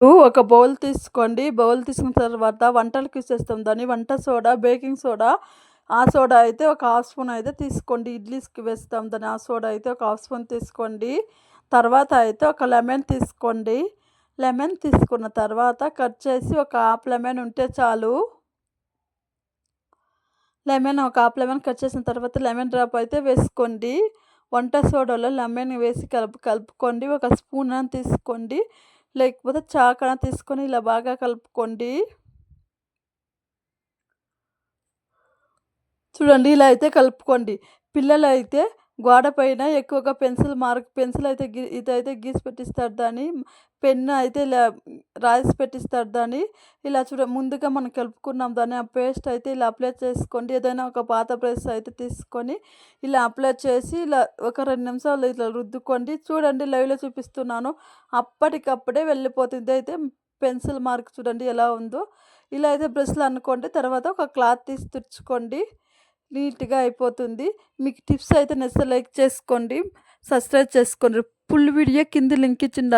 ఒక బౌల్ తీసుకోండి. బౌల్ తీసుకున్న తర్వాత వంటలకు యూస్ చేస్తాం దాన్ని వంట సోడా బేకింగ్ సోడా ఆ సోడా అయితే ఒక హాఫ్ స్పూన్ అయితే తీసుకోండి. ఇడ్లీస్కి వేస్తాం. దాన్ని ఆ సోడా అయితే ఒక హాఫ్ స్పూన్ తీసుకోండి. తర్వాత అయితే ఒక లెమన్ తీసుకోండి. లెమన్ తీసుకున్న తర్వాత కట్ చేసి ఒక హాఫ్ లెమన్ ఉంటే చాలు. లెమన్ ఒక హాఫ్ లెమన్ కట్ చేసిన తర్వాత లెమన్ డ్రాప్ అయితే వేసుకోండి. వంట సోడాలో లెమన్ వేసి కలుపు కలుపుకోండి. ఒక స్పూన్ తీసుకోండి. లేకపోతే చాకన తీసుకొని ఇలా బాగా కలుపుకోండి. చూడండి ఇలా అయితే కలుపుకోండి. పిల్లలు అయితే గోడపైన ఎక్కువగా పెన్సిల్ మార్క్ పెన్సిల్ అయితే గీ ఇదైతే గీసి పెట్టిస్తారు దాన్ని. పెన్ను అయితే ఇలా రాసి పెట్టిస్తారు దాన్ని. ఇలా చూడ ముందుగా మనం కలుపుకున్నాం దాన్ని ఆ పేస్ట్ అయితే ఇలా అప్లై చేసుకోండి. ఏదైనా ఒక పాత బ్రష్ అయితే తీసుకొని ఇలా అప్లై చేసి ఇలా ఒక రెండు నిమిషాలు ఇట్లా రుద్దుకోండి. చూడండి లైవ్లో చూపిస్తున్నాను. అప్పటికప్పుడే వెళ్ళిపోతుంది. అయితే పెన్సిల్ మార్క్ చూడండి ఎలా ఉందో. ఇలా అయితే బ్రష్లు అనుకోండి తర్వాత ఒక క్లాత్ తీసి తుడుచుకోండి. నీట్గా అయిపోతుంది. మీకు టిప్స్ అయితే నచ్చితే లైక్ చేసుకోండి సబ్స్క్రైబ్ చేసుకోండి. ఫుల్ వీడియో కింద లింక్ ఇచ్చింది